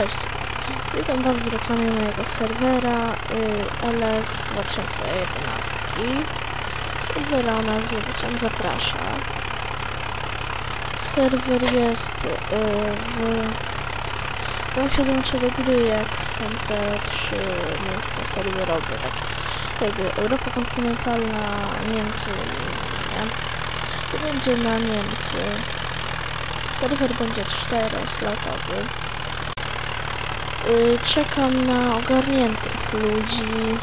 Cześć, witam Was w reklamie mojego serwera y, LS 2011. Serwera o nazwie Zaprasza. Serwer jest y, w... Tak się dołączy do gry, jak są te trzy miejsca serwerowe, tak jakby Europa kontynentalna, Niemcy i będzie na Niemcy. Serwer będzie czteroslotowy. Y, Czekam na ogarniętych ludzi.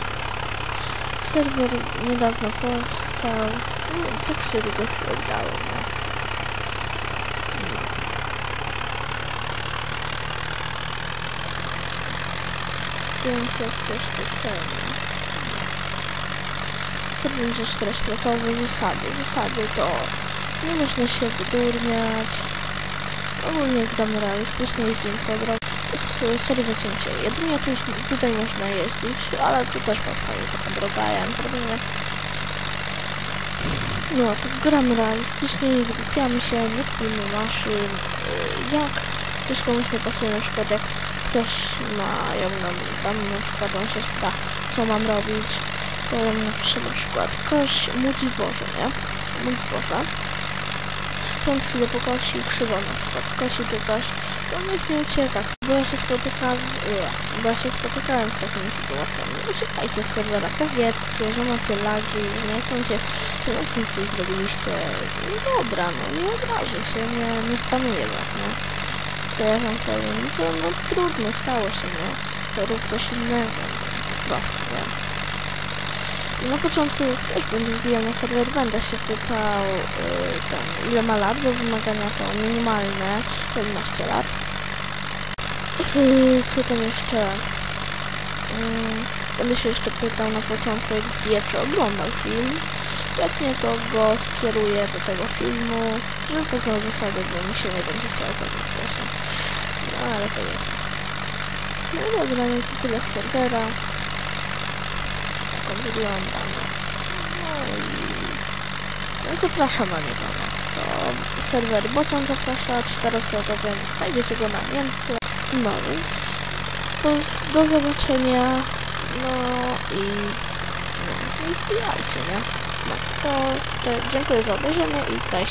Serwer niedawno powstał. No, tak sobie go chwilę grałem, no. No. Więc jak coś to ten. Serwer będzie czteroslotowy. Zasady. Zasady to nie można się wydurniać. Ogólnie gramy realistycznie, jeździmy po drogach. S- Sorry za. Jedynie tu, tutaj można jeździć, ale tu też powstaje taka droga, ja nie No, to gramy realistycznie, nie wygłupiamy się, nie kupimy maszyn. Y, Jak coś komuś nie pasuje, na przykład jak ktoś ma, mu nam, tam na przykład on się spyta, co mam robić, to ja napiszę na przykład, koś módl Boże, nie? Módl Boże. On chwilę pokosi krzywą na przykład, skosi czy coś, to niech nie ucieka, bo ja się spotykam, nie, bo ja się spotykałem z takimi sytuacjami. Uciekajcie z serwera, powiedzcie, że macie lagi, nie chcecie, że na tym coś zrobiliście. No dobra, no nie obrażę się, nie, nie spanuję was, nie? To ja wam powiem, no to no trudno, stało się, nie? To rób coś innego, no, prostu, nie? Na początku ktoś będzie wbijał na serwer, będę się pytał yy, tam, ile ma lat, bo wymagania to minimalne, 11 lat. Yy, co tam jeszcze? Yy, będę się jeszcze pytał na początku, jak wbije, czy oglądał film. Jak nie, to go skieruję do tego filmu, żeby poznał zasady, bo mi się nie będzie chciało pewnie właśnie. No ale to wiecie. No dobra, no to tyle z serwera wygląda, no. No i... Zapraszam na niego. To serwer Bocian zaprasza, czteroslotowy, znajdziecie go na Niemcy. No więc... Do zobaczenia, no i... No, i wbijajcie, nie? No, to, to dziękuję za obejrzenie i cześć.